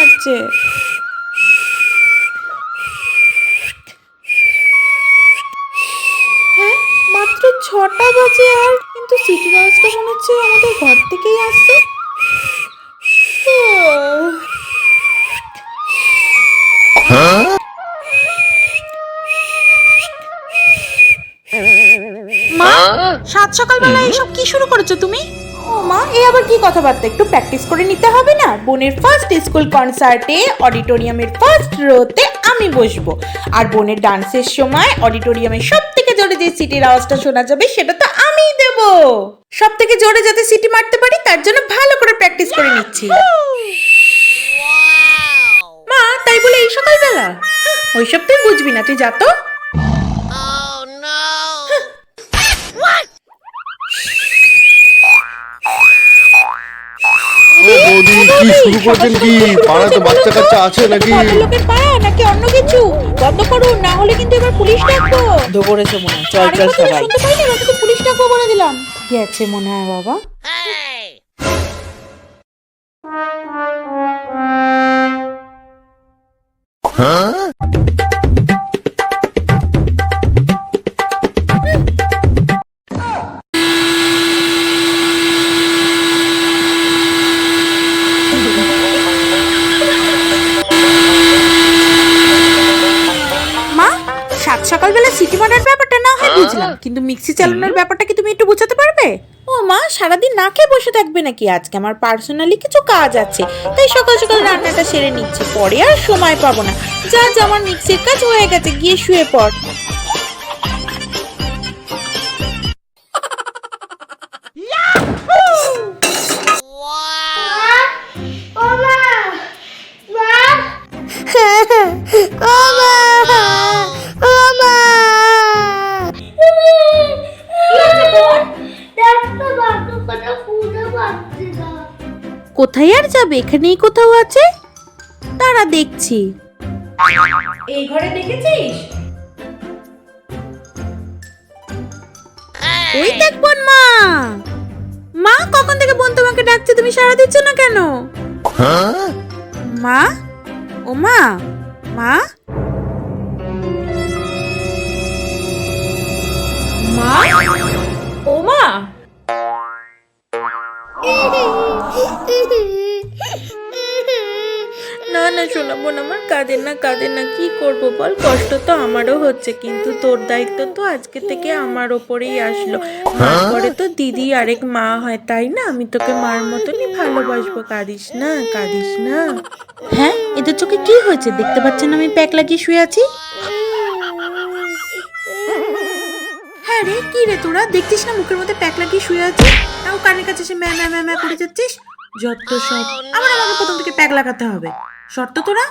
মারছে হ্যাঁ মাত্র ছটা বাজে আর কিন্তু সিটি রাউসটা মনে হচ্ছে আমাদের ঘর থেকেই আসছে। মা, সাত সকালবেলা এইসব কি শুরু করেছ তুমি মা এই আবার কি কথাবার্তা? একটু প্র্যাকটিস করে নিতে হবে না? বোনের ফার্স্ট স্কুল কনসার্টে অডিটোরিয়ামের ফার্স্ট রোতে আমি বসবো। আর বোনের ডান্সের সময় অডিটোরিয়ামের সব থেকে জোরে যে সিটির আওয়াজটা শোনা যাবে, সেটা তো আমিই দেব। সব থেকে জোরে যাতে সিটি মারতে পারি, তার জন্য ভালো করে প্র্যাকটিস করে নিচ্ছি। মা, তাই বলে এই সকালবেলা? ওইসব তুই বুঝবি না, তুই যা তো। কি শুরু করেছেন কি? পাড়াতে বাচ্চা কাচ্চা আছে নাকি? লোকের পাড়া নাকি অন্য কিছু? বন্ধ করুন না হলে কিন্তু এবার পুলিশ ডাকবো। করেছে মনে হয়। চল চল তো সবাই। শুনতে পাইনি পুলিশ ডাকবো বলে দিলাম। গেছে মনে হয় বাবা। বুঝলাম কিন্তু মিক্সি চালানোর ব্যাপারটা কি তুমি একটু বোঝাতে পারবে? ও মা সারাদিন না খেয়ে বসে থাকবে নাকি? আজকে আমার পার্সোনালি কিছু কাজ আছে। তাই সকাল সকাল রান্নাটা সেরে নিচ্ছি। পরে আর সময় পাবো না। যা যা আমার মিক্সির কাজ হয়ে গেছে গিয়ে শুয়ে পড়। কোথায় আর যাবে? এখানেই কোথাও আছে? তারা দেখছি। এই ঘরে দেখেছিস? ওই দেখ বোন মা! মা, কখন থেকে বোন তোমাকে ডাকছে? তুমি সাড়া দিচ্ছ না কেন? মা? ও মা? মা? মা? ও মা? না না শোনাবো না আমার কাঁদের না কাঁদের না। কি করব বল? কষ্ট তো আমারও হচ্ছে, কিন্তু তোর দায়িত্ব তো আজকে থেকে আমার ওপরেই আসলো। মার পরে তো দিদি আরেক মা হয়, তাই না? আমি তোকে মার মতনই ভালোবাসবো। কাঁদিস না কাঁদিস না। হ্যাঁ এদের চোখে কি হয়েছে? দেখতে পাচ্ছেন আমি প্যাক লাগিয়ে শুয়ে আছি? হ্যাঁ রে কি রে তোরা? দেখছিস না মুখের মধ্যে প্যাক লাগিয়ে শুয়ে আছে? তাও কানের কাছে সে ম্যা ম্যা ম্যা করে যাচ্ছিস? যত সব। আমার আমাকে প্রথম থেকে প্যাক লাগাতে হবে। শর্ত তোরা?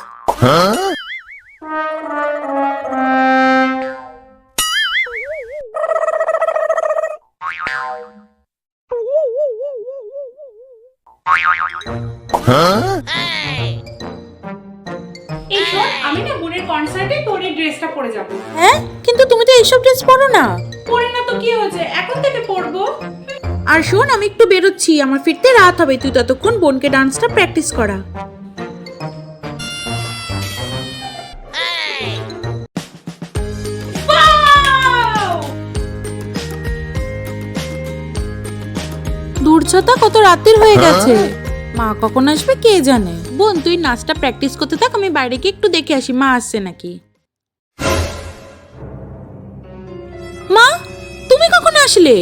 আমি কনসার্টে তোর এই ড্রেসটা পরে যাব। হ্যাঁ? কিন্তু তুমি তো এইসব ড্রেস পরো না। পরে না তো কি হয়েছে? এখন থেকে পরবো। আর শোন আমি একটু বেরোচ্ছি। আমার ফিরতে রাত হবে। তুই ততক্ষণ বোনকে ডান্সটা প্র্যাকটিস করা! দূরছতা কত রাতের হয়ে? গেছে। মা কখন আসবে কে জানে? বোন তুই নাচটা প্র্যাকটিস করতে থাক আমি বাইরে গিয়ে একটু দেখে আসি মা আসছে নাকি? মা তুমি কখন আসলে?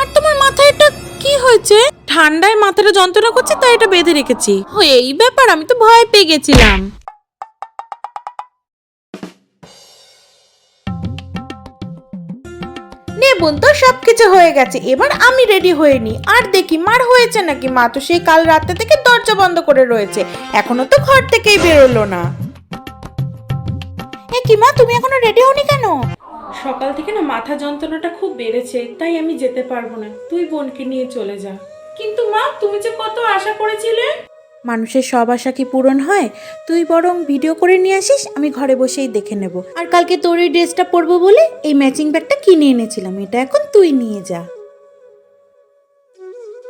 আর তোমার মাথায় এটা কি হয়েছে? ঠান্ডায় মাথাটা যন্ত্রণা করছে তাই এটা বেঁধে রেখেছি। ও এই ব্যাপার আমি তো ভয় পেয়ে গেছিলাম। নে বোন তো সবকিছু হয়ে গেছে। এবার আমি রেডি হয়ে নি আর দেখি, মার হয়েছে নাকি? মা তো সেই কাল রাতে থেকে দরজা বন্ধ করে রয়েছে। এখনও তো ঘর থেকেই বেরোলো না। এ কি মা, তুমি এখনও রেডি হওনি কেন? সকাল থেকে না মাথা যন্ত্রণাটা খুব বেড়েছে, তাই আমি যেতে পারব না। তুই বোনকে নিয়ে চলে যা। কিন্তু মা, তুমি যে কত আশা করেছিলে? মানুষের সব আশা কি পূরণ হয়? তুই বরং ভিডিও করে নিয়ে আসিস, আমি ঘরে বসেই দেখে নেব। আর কালকে তোর এই ড্রেসটা পরবো বলে এই ম্যাচিং ব্যাগটা কিনে এনেছিলাম, এটা এখন তুই নিয়ে যা।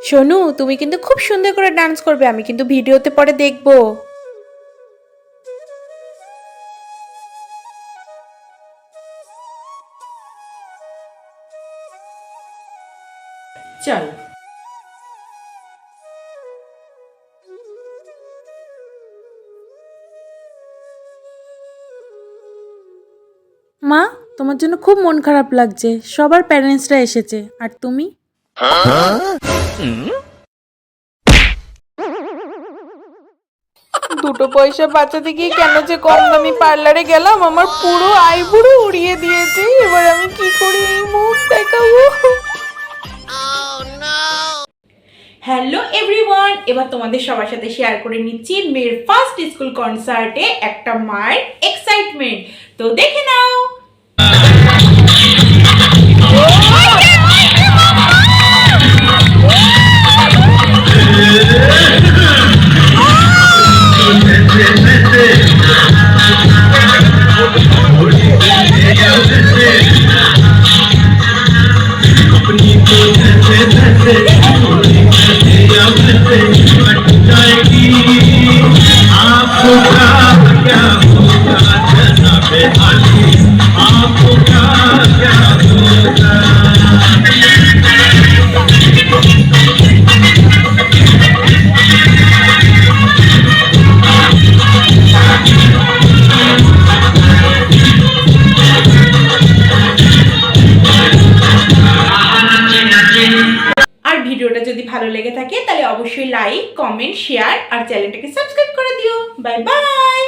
শোনু, তুমি কিন্তু খুব সুন্দর করে ডান্স করবে, আমি কিন্তু ভিডিওতে পরে দেখব। চল। মা তোমার জন্য খুব মন খারাপ লাগছে। সবার প্যারেন্টসরা এসেছে। আর তুমি? দুটো পয়সা বাঁচাতে গিয়ে কেন যে কম দামি পার্লারে গেলাম আমার পুরো আইবুড়ো উড়িয়ে দিয়েছে। এবার আমি কি করি এই মুখ দেখাবো? হ্যালো এভরিওয়ান এবার তোমাদের সবার সাথে শেয়ার করে নিচ্ছি মেয়ের ফার্স্ট স্কুল কনসার্টে একটা মায়ের এক্সাইটমেন্ট তো দেখে নাও। ভালো লেগে থাকে, তাহলে অবশ্যই লাইক কমেন্ট শেয়ার আর চ্যানেলটাকে সাবস্ক্রাইব করে দিও। Bye bye